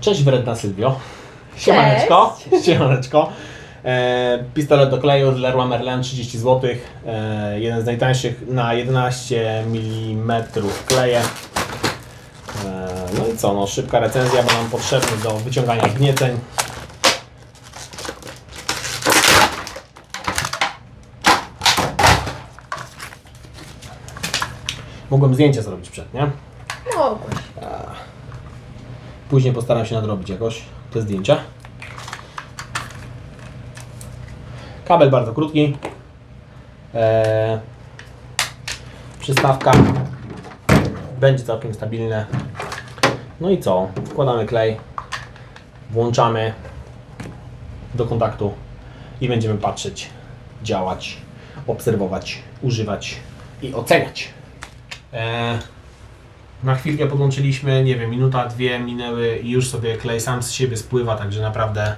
Cześć wredna Sylwio. Siemaneczko. Siemaneczko. E, pistolet do kleju z Leroy Merlin 30 zł. E, jeden z najtańszych na 11 mm kleje. E, no i co, no szybka recenzja, bo nam potrzebny do wyciągania wgnieceń. Mogłem zdjęcie zrobić przed, nie? Mogłeś. Później postaram się nadrobić jakoś te zdjęcia. Kabel bardzo krótki. Eee, przystawka będzie całkiem stabilna. No i co? Wkładamy klej, włączamy do kontaktu i będziemy patrzeć, działać, obserwować, używać i oceniać. Eee, na chwilkę podłączyliśmy, nie wiem, minuta, dwie minęły i już sobie klej sam z siebie spływa, także naprawdę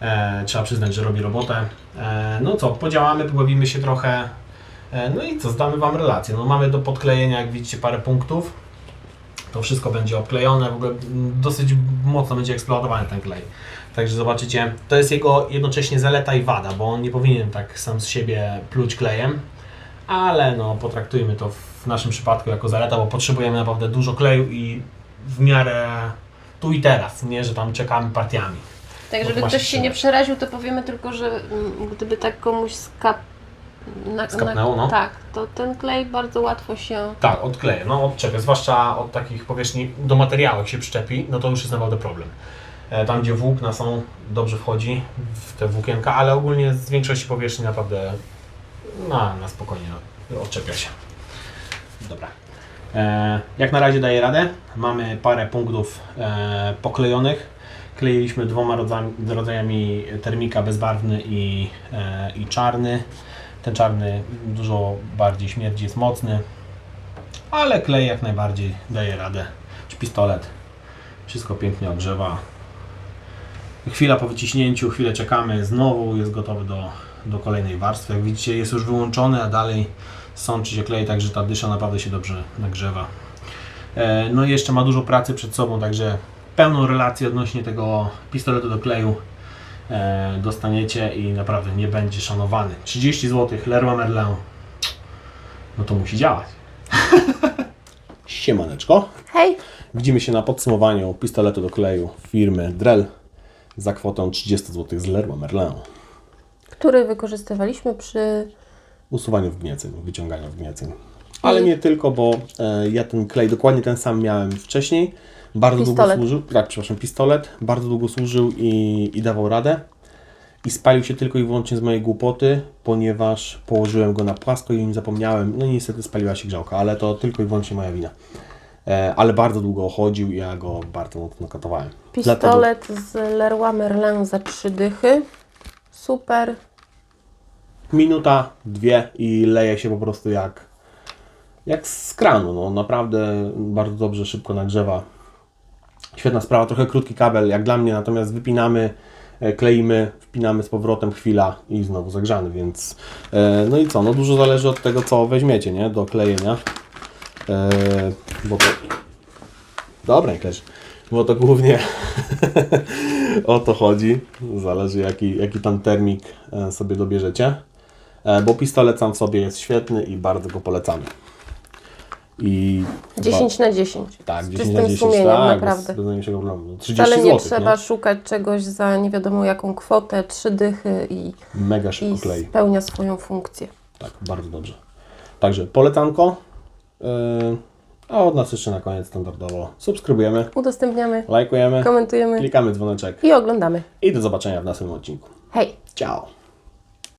e, trzeba przyznać, że robi robotę. E, no co, podziałamy, pobawimy się trochę. E, no i co, zdamy Wam relację. No mamy do podklejenia, jak widzicie, parę punktów. To wszystko będzie obklejone, w ogóle dosyć mocno będzie eksploatowany ten klej. Także zobaczycie, to jest jego jednocześnie zaleta i wada, bo on nie powinien tak sam z siebie pluć klejem ale no potraktujmy to w naszym przypadku jako zaleta, bo potrzebujemy naprawdę dużo kleju i w miarę tu i teraz, nie, że tam czekamy partiami. Tak, żeby ktoś się nie przeraził, to powiemy tylko, że gdyby tak komuś skap... Na, Skapnęło, no. Tak, to ten klej bardzo łatwo się... Tak, odkleję, no odczepia, zwłaszcza od takich powierzchni do materiału jak się przyczepi, no to już jest naprawdę problem. E, Tam gdzie włókna są, dobrze wchodzi w te włókienka, ale ogólnie z większości powierzchni naprawdę na, na spokojnie odczepia się. Dobra. E, jak na razie daje radę. Mamy parę punktów e, poklejonych. Kleiliśmy dwoma rodzami, rodzajami termika, bezbarwny i, e, i czarny. Ten czarny dużo bardziej śmierdzi, jest mocny, ale klej jak najbardziej daje radę. Czy pistolet. Wszystko pięknie ogrzewa. Chwila po wyciśnięciu, chwilę czekamy, znowu jest gotowy do, do kolejnej warstwy. Jak widzicie jest już wyłączony, a dalej sączy się klej, także ta dysza naprawdę się dobrze nagrzewa. E, No i jeszcze ma dużo pracy przed sobą, także pełną relację odnośnie tego pistoletu do kleju e, dostaniecie i naprawdę nie będzie szanowany. 30 zł, Leroy Merlin. No to musi działać. Siemaneczko. Hej! Widzimy się na podsumowaniu pistoletu do kleju firmy Drell za kwotą 30 zł z Leroy Merlin. Który wykorzystywaliśmy przy... Usuwaniu wgnieceń, wyciąganiu wgnieceń. Ale nie tylko, bo e, ja ten klej dokładnie ten sam miałem wcześniej. Bardzo Pistolet. długo służył, tak, przepraszam, pistolet. Bardzo długo służył i, i dawał radę. I spalił się tylko i wyłącznie z mojej głupoty, ponieważ położyłem go na płasko i o nim zapomniałem. No i niestety spaliła się grzałka, ale to tylko i wyłącznie moja wina. E, ale bardzo długo chodził i ja go bardzo mocno katowałem. Dlatego- Pistolet z Leroy Merlin za trzy dychy. Super. minuta, dwie i leje się po prostu jak, jak z kranu. No, naprawdę bardzo dobrze, szybko nagrzewa. Świetna sprawa, trochę krótki kabel jak dla mnie, natomiast wypinamy, e, kleimy, wpinamy z powrotem chwila i znowu zagrzany, więc e, no i co, no dużo zależy od tego co weźmiecie, nie, do klejenia, bo to dobra, jak leży, bo to głównie o to chodzi, zależy jaki, jaki tam termik e, sobie dobierzecie. E, bo pistolet sam w sobie jest świetny i bardzo go polecamy. I 10 na 10. tak, z 10 czystym na 10, sumieniem, tak, naprawdę. Bez, najmniejszego problemu. 30 Wcale nie zł, trzeba szukać czegoś za nie wiadomo jaką kwotę, trzy dychy i, Mega i szybko klei. spełnia swoją funkcję. Tak, bardzo dobrze. Także polecanko. Yy, a od nas jeszcze na koniec standardowo subskrybujemy, Udostępniamy, lajkujemy, komentujemy klikamy dzwoneczek i oglądamy. i do zobaczenia w następnym odcinku. Hej! Ciao!